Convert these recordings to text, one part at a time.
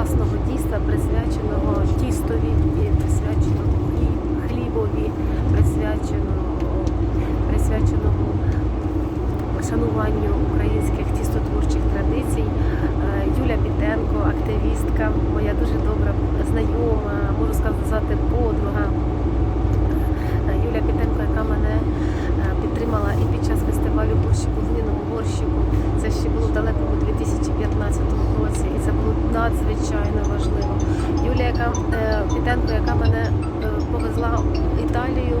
класного дійства, присвяченого тістові, і присвяченого хлібові, присвяченого, присвяченого шануванню українських тістотворчих традицій. Е, Юля Бітенко, активістка. Надзвичайно важливо. Юля, яка е, яка мене е, повезла в Італію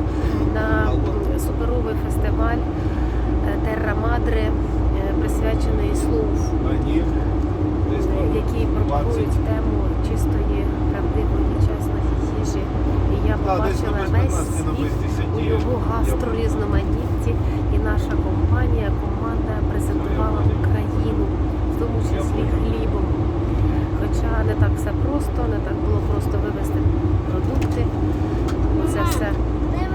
на суперовий фестиваль Терра Мадре, е, присвячений слов, які пропагують тему чистої, правдивої, чесної їжі. І я побачила весь світ у його гастрорізноманітті, і наша компанія, команда презентувала Україну, в тому числі хлібом. Хоча не так все просто, не так було просто вивезти продукти. Це все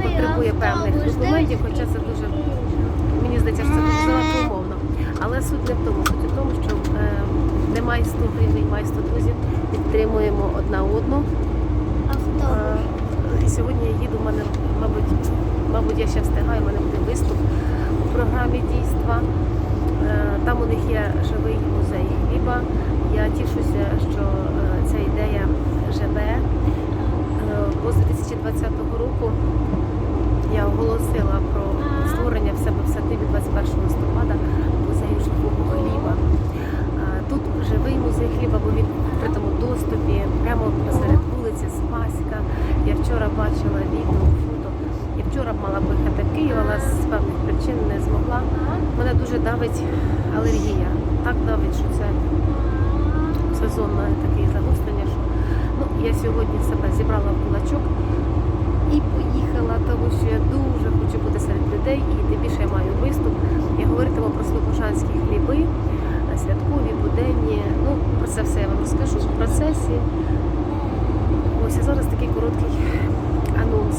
потребує певних документів, хоча це дуже, мені здається, що це дуже занадто умовно. Але суть не в тому, суть у тому, що е, немає 100 гривень, має 100 друзів, підтримуємо одна одну. Е, І сьогодні я їду, в мене, мабуть, мабуть, я ще встигаю, в мене буде виступ у програмі дійства. Е, Там у них є живий музей хліба. Я тішуся, що виїхала з певних причин, не змогла. Мене дуже давить алергія. Так давить, що це сезонне таке загострення. Що... Ну, Я сьогодні себе зібрала в кулачок і поїхала, тому що я дуже хочу бути серед людей і тим більше я маю виступ. Я говоритиму про слобожанські хліби, святкові, буденні. Ну, Про це все я вам розкажу в процесі. Ось а зараз такий короткий анонс.